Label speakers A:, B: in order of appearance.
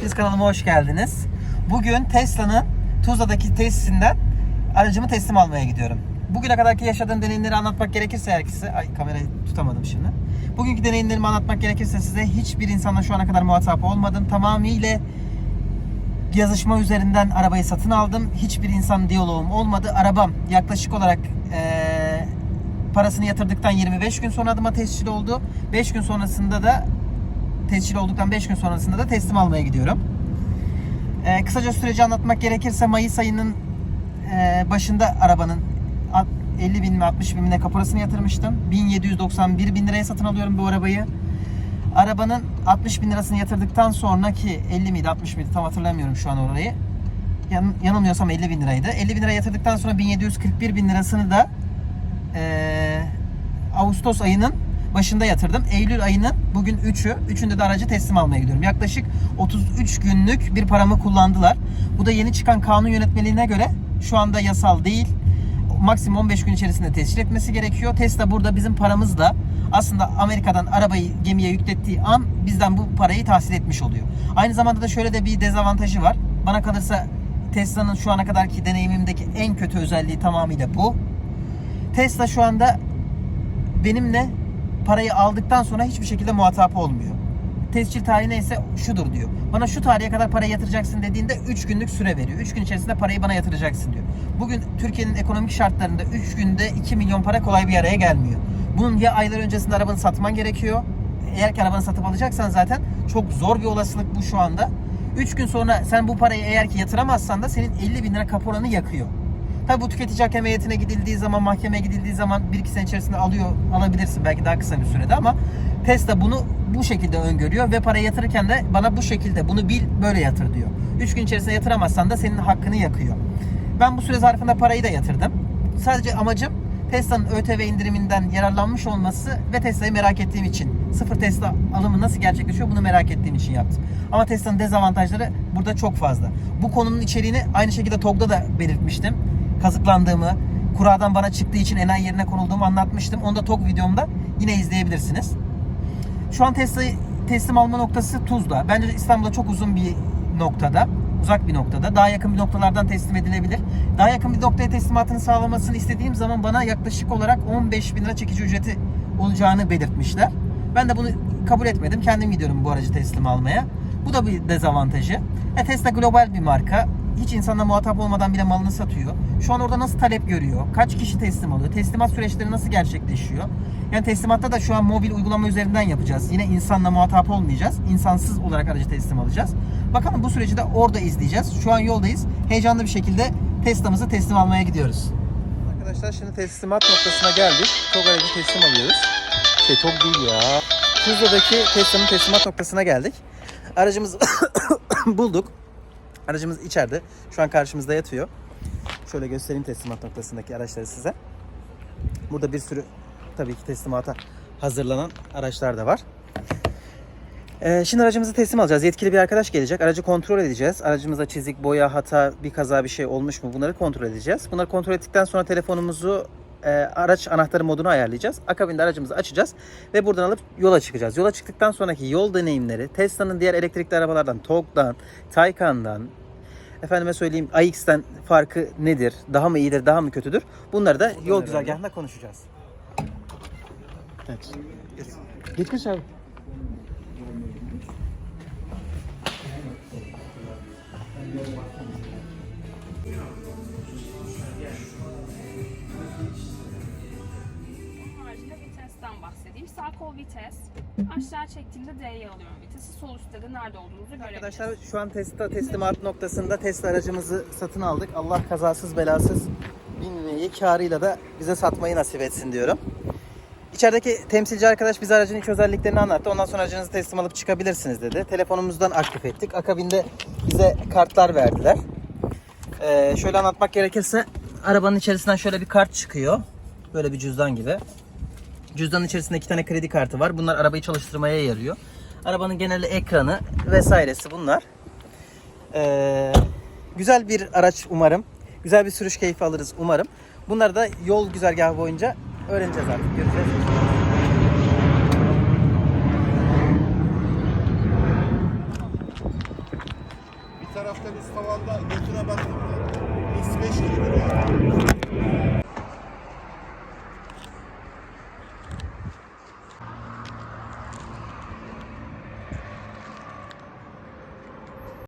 A: Hepiniz kanalıma hoş geldiniz. Bugün Tesla'nın Tuzla'daki tesisinden aracımı teslim almaya gidiyorum. Bugüne kadarki yaşadığım deneyimleri anlatmak gerekirse herkese... Ay kamerayı tutamadım şimdi. Bugünkü deneyimlerimi anlatmak gerekirse size hiçbir insanla şu ana kadar muhatap olmadım. Tamamıyla yazışma üzerinden arabayı satın aldım. Hiçbir insan diyaloğum olmadı. Arabam yaklaşık olarak eee, parasını yatırdıktan 25 gün sonra adıma tescil oldu. 5 gün sonrasında da tescil olduktan 5 gün sonrasında da teslim almaya gidiyorum. Eee, kısaca süreci anlatmak gerekirse Mayıs ayının eee, başında arabanın alt- 50 bin mi 60 bin mi ne kaporasını yatırmıştım. 1791 bin liraya satın alıyorum bu arabayı. Arabanın 60 bin lirasını yatırdıktan sonraki 50 miydi 60 mıydı tam hatırlamıyorum şu an orayı. Yan, yanılmıyorsam 50 bin liraydı. 50 bin lira yatırdıktan sonra 1741 bin lirasını da eee, Ağustos ayının başında yatırdım. Eylül ayının bugün 3'ü. 3'ünde de aracı teslim almaya gidiyorum. Yaklaşık 33 günlük bir paramı kullandılar. Bu da yeni çıkan kanun yönetmeliğine göre şu anda yasal değil. Maksimum 15 gün içerisinde tescil etmesi gerekiyor. Tesla burada bizim paramızla aslında Amerika'dan arabayı gemiye yüklettiği an bizden bu parayı tahsil etmiş oluyor. Aynı zamanda da şöyle de bir dezavantajı var. Bana kalırsa Tesla'nın şu ana kadarki deneyimimdeki en kötü özelliği tamamıyla bu. Tesla şu anda benimle parayı aldıktan sonra hiçbir şekilde muhatap olmuyor. Tescil tarihi neyse şudur diyor. Bana şu tarihe kadar para yatıracaksın dediğinde 3 günlük süre veriyor. 3 gün içerisinde parayı bana yatıracaksın diyor. Bugün Türkiye'nin ekonomik şartlarında 3 günde 2 milyon para kolay bir araya gelmiyor. Bunun ya aylar öncesinde arabanı satman gerekiyor. Eğer ki arabanı satıp alacaksan zaten çok zor bir olasılık bu şu anda. 3 gün sonra sen bu parayı eğer ki yatıramazsan da senin 50 bin lira kaporanı yakıyor. Tabi bu tüketici hakem heyetine gidildiği zaman, mahkemeye gidildiği zaman 1-2 sene içerisinde alıyor, alabilirsin belki daha kısa bir sürede ama Tesla bunu bu şekilde öngörüyor ve parayı yatırırken de bana bu şekilde bunu bil böyle yatır diyor. 3 gün içerisinde yatıramazsan da senin hakkını yakıyor. Ben bu süre zarfında parayı da yatırdım. Sadece amacım Tesla'nın ÖTV indiriminden yararlanmış olması ve Tesla'yı merak ettiğim için. Sıfır Tesla alımı nasıl gerçekleşiyor bunu merak ettiğim için yaptım. Ama Tesla'nın dezavantajları burada çok fazla. Bu konunun içeriğini aynı şekilde TOG'da da belirtmiştim. Kazıklandığımı, kuradan bana çıktığı için enayi yerine konulduğumu anlatmıştım. Onu da TOG videomda yine izleyebilirsiniz. Şu an Tesla'yı teslim alma noktası Tuzla. Bence İstanbul'da çok uzun bir noktada. Uzak bir noktada. Daha yakın bir noktalardan teslim edilebilir. Daha yakın bir noktaya teslimatını sağlamasını istediğim zaman bana yaklaşık olarak 15 bin lira çekici ücreti olacağını belirtmişler. Ben de bunu kabul etmedim. Kendim gidiyorum bu aracı teslim almaya. Bu da bir dezavantajı. E, Tesla global bir marka. Hiç insanla muhatap olmadan bile malını satıyor. Şu an orada nasıl talep görüyor? Kaç kişi teslim alıyor? Teslimat süreçleri nasıl gerçekleşiyor? Yani teslimatta da şu an mobil uygulama üzerinden yapacağız. Yine insanla muhatap olmayacağız. İnsansız olarak aracı teslim alacağız. Bakalım bu süreci de orada izleyeceğiz. Şu an yoldayız. Heyecanlı bir şekilde Tesla'mızı teslim almaya gidiyoruz. Arkadaşlar şimdi teslimat noktasına geldik. TOG aracı teslim alıyoruz. Şey TOG değil ya. Tuzla'daki Tesla'nın teslimat noktasına geldik. Aracımızı bulduk. Aracımız içeride. Şu an karşımızda yatıyor. Şöyle göstereyim teslimat noktasındaki araçları size. Burada bir sürü tabii ki teslimata hazırlanan araçlar da var. Ee, şimdi aracımızı teslim alacağız. Yetkili bir arkadaş gelecek. Aracı kontrol edeceğiz. Aracımızda çizik, boya, hata, bir kaza bir şey olmuş mu bunları kontrol edeceğiz. Bunları kontrol ettikten sonra telefonumuzu e, araç anahtarı modunu ayarlayacağız. Akabinde aracımızı açacağız ve buradan alıp yola çıkacağız. Yola çıktıktan sonraki yol deneyimleri Tesla'nın diğer elektrikli arabalardan, TOG'dan, Taycan'dan, efendime söyleyeyim iX'ten farkı nedir? Daha mı iyidir, daha mı kötüdür? Bunları da yol güzergahında konuşacağız. Evet. Gitmiş abi.
B: Sağ kol vites. Aşağı çektiğimde D'ye alıyorum vitesi. Sol üstte de nerede olduğumuzu görebilirsiniz.
A: Arkadaşlar şu an Tesla teslimat noktasında Tesla aracımızı satın aldık. Allah kazasız belasız binmeyi karıyla da bize satmayı nasip etsin diyorum. İçerideki temsilci arkadaş bize aracın iç özelliklerini anlattı. Ondan sonra aracınızı teslim alıp çıkabilirsiniz dedi. Telefonumuzdan aktif ettik. Akabinde bize kartlar verdiler. Ee, şöyle anlatmak gerekirse arabanın içerisinden şöyle bir kart çıkıyor. Böyle bir cüzdan gibi. Cüzdanın içerisinde iki tane kredi kartı var. Bunlar arabayı çalıştırmaya yarıyor. Arabanın genel ekranı vesairesi bunlar. Ee, güzel bir araç umarım. Güzel bir sürüş keyfi alırız umarım. Bunları da yol güzergahı boyunca öğreneceğiz artık. Göreceğiz.